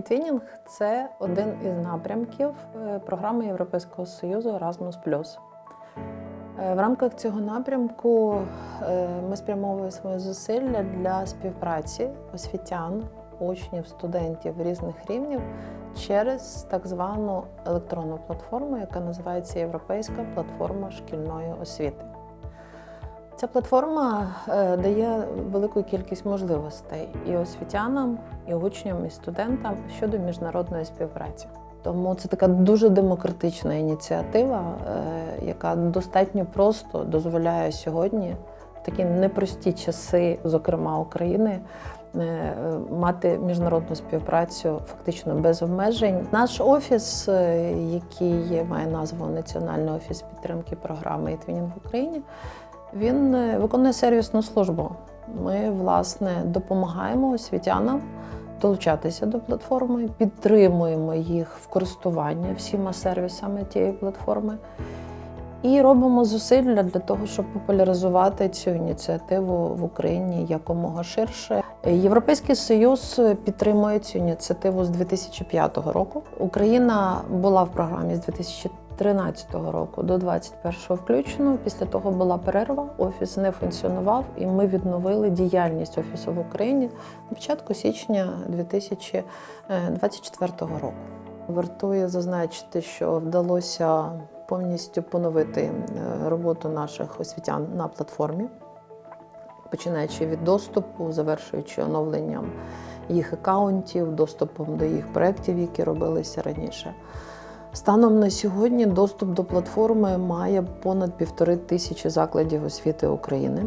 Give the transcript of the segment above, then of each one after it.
Твінінг це один із напрямків е, програми Європейського Союзу Erasmus+. Е, В рамках цього напрямку е, ми спрямовуємо свої зусилля для співпраці освітян, учнів, студентів різних рівнів через так звану електронну платформу, яка називається Європейська платформа шкільної освіти. Ця платформа е, дає велику кількість можливостей і освітянам, і учням, і студентам щодо міжнародної співпраці. Тому це така дуже демократична ініціатива, е, яка достатньо просто дозволяє сьогодні в такі непрості часи, зокрема України, е, мати міжнародну співпрацю фактично без обмежень. Наш офіс, який має назву Національний офіс підтримки програми «Твінінг в Україні, він е, виконує сервісну службу. Ми, власне, допомагаємо освітянам долучатися до платформи, підтримуємо їх в користуванні всіма сервісами тієї платформи і робимо зусилля для того, щоб популяризувати цю ініціативу в Україні якомога ширше. Європейський союз підтримує цю ініціативу з 2005 року. Україна була в програмі з 2013 року до 2021 включно. Після того була перерва, офіс не функціонував, і ми відновили діяльність офісу в Україні на початку січня 2024 року. Вартує зазначити, що вдалося повністю поновити е, роботу наших освітян на платформі, починаючи від доступу, завершуючи оновленням їх акаунтів, доступом до їх проєктів, які робилися раніше. Станом на сьогодні доступ до платформи має понад півтори тисячі закладів освіти України.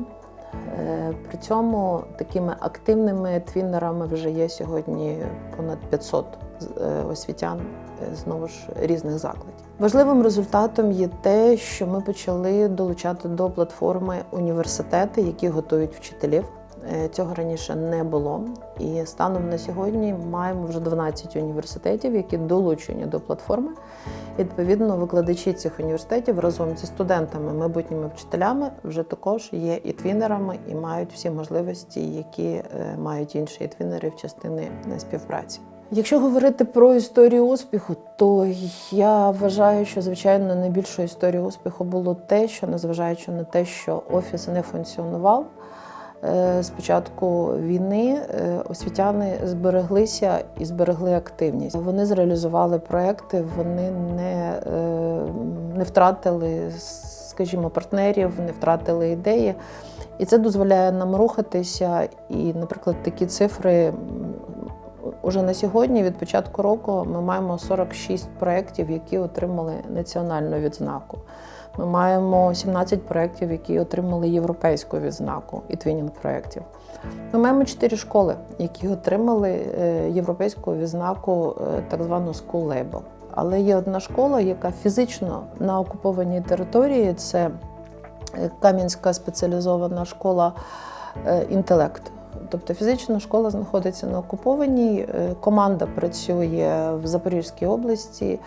Е, При цьому такими активними твіннерами вже є сьогодні понад 500 е, освітян е, знову ж різних закладів. Важливим результатом є те, що ми почали долучати до платформи університети, які готують вчителів. Е, Цього раніше не було. І станом на сьогодні маємо вже 12 університетів, які долучені до платформи. І, Відповідно, викладачі цих університетів разом зі студентами, майбутніми вчителями, вже також є і твінерами, і мають всі можливості, які е, мають інші твінери в частини е, співпраці. Якщо говорити про історію успіху, то я вважаю, що звичайно найбільшою історією успіху було те, що незважаючи на те, що офіс не функціонував. Е, З початку війни е, освітяни збереглися і зберегли активність. Вони зреалізували проекти, вони не, е, не втратили, скажімо, партнерів, не втратили ідеї. І це дозволяє нам рухатися. І, наприклад, такі цифри Уже на сьогодні, від початку року, ми маємо 46 проєктів, які отримали національну відзнаку. Ми маємо 17 проєктів, які отримали європейську відзнаку і твінінг проєктів. Ми маємо 4 школи, які отримали е, європейську відзнаку, е, так звану School Label. Але є одна школа, яка фізично на окупованій території це е, Кам'янська спеціалізована школа інтелект. Тобто фізична школа знаходиться на окупованій, е, команда працює в Запорізькій області,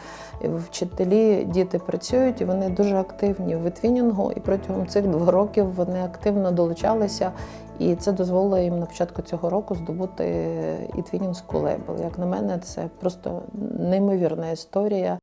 вчителі, діти працюють і вони дуже активні в твінінгу. І протягом цих двох років вони активно долучалися, і це дозволило їм на початку цього року здобути і твінінгську лейбл. Як на мене, це просто неймовірна історія.